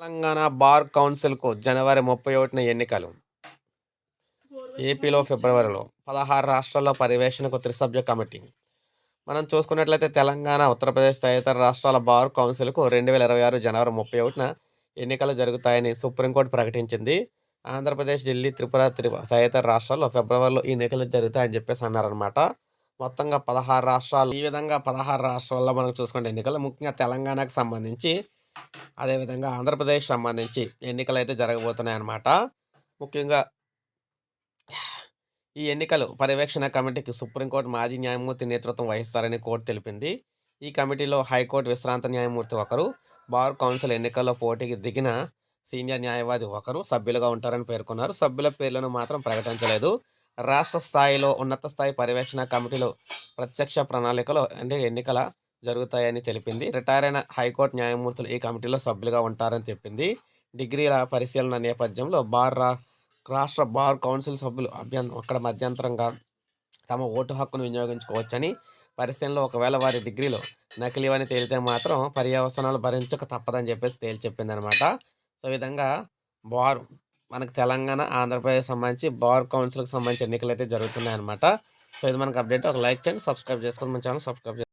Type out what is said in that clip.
Telangana bar కౌన్సిల్కు జనవరి ముప్పై ఒకటిన ఎన్నికలు. ఏపీలో ఫిబ్రవరిలో పదహారు రాష్ట్రాల్లో పర్యవేక్షణకు త్రిసభ్య కమిటీ. మనం చూసుకున్నట్లయితే తెలంగాణ ఉత్తరప్రదేశ్ తదితర రాష్ట్రాల బార్ కౌన్సిల్కు రెండు వేల ఇరవై ఆరు జనవరి ముప్పై ఒకటిన ఎన్నికలు జరుగుతాయని సుప్రీంకోర్టు ప్రకటించింది. ఆంధ్రప్రదేశ్ ఢిల్లీ త్రిపుర త్రి తదితర రాష్ట్రాల్లో ఫిబ్రవరిలో ఈ ఎన్నికలు జరుగుతాయని చెప్పేసి అన్నారనమాట మొత్తంగా పదహారు రాష్ట్రాలు ఈ విధంగా పదహారు రాష్ట్రాల్లో మనం చూసుకుంటే ఎన్నికలు ముఖ్యంగా తెలంగాణకు సంబంధించి అదేవిధంగా ఆంధ్రప్రదేశ్ సంబంధించి ఎన్నికలు అయితే జరగబోతున్నాయి అన్నమాట ముఖ్యంగా ఈ ఎన్నికలు పర్యవేక్షణ కమిటీకి సుప్రీంకోర్టు మాజీ న్యాయమూర్తి నేతృత్వం వహిస్తారని కోర్టు తెలిపింది. ఈ కమిటీలో హైకోర్టు విశ్రాంత న్యాయమూర్తి ఒకరు బార్ కౌన్సిల్ ఎన్నికల్లో పోటీకి దిగిన సీనియర్ న్యాయవాది ఒకరు సభ్యులుగా ఉంటారని పేర్కొన్నారు. సభ్యుల పేర్లను మాత్రం ప్రకటించలేదు. రాష్ట్ర స్థాయిలో ఉన్నత స్థాయి పర్యవేక్షణ కమిటీలో ప్రత్యక్ష ప్రణాళికలో అంటే ఎన్నికల జరుగుతాయని తెలిపింది. రిటైర్ అయిన హైకోర్టు న్యాయమూర్తులు ఈ కమిటీలో సభ్యులుగా ఉంటారని చెప్పింది. డిగ్రీల పరిశీలన నేపథ్యంలో బార్ రా రాష్ట్ర బార్ కౌన్సిల్ సభ్యులు అభ్యంత అక్కడ మధ్యంతరంగా తమ ఓటు హక్కును వినియోగించుకోవచ్చని పరిశీలనలో ఒకవేళ వారి డిగ్రీలో నకిలీవని తేలితే మాత్రం పర్యవసనాలు భరించక తప్పదని చెప్పేసి తేల్చి చెప్పింది అనమాట సో విధంగా బార్ మనకు తెలంగాణ ఆంధ్రప్రదేశ్ సంబంధించి బార్ కౌన్సిల్కి సంబంధించి ఎన్నికలు అయితే జరుగుతున్నాయన్నమాట సో ఇది మనకు అప్డేట్. ఒక లైక్ చేయండి సబ్స్క్రైబ్ చేసుకొని మన ఛానల్ సబ్స్క్రైబ్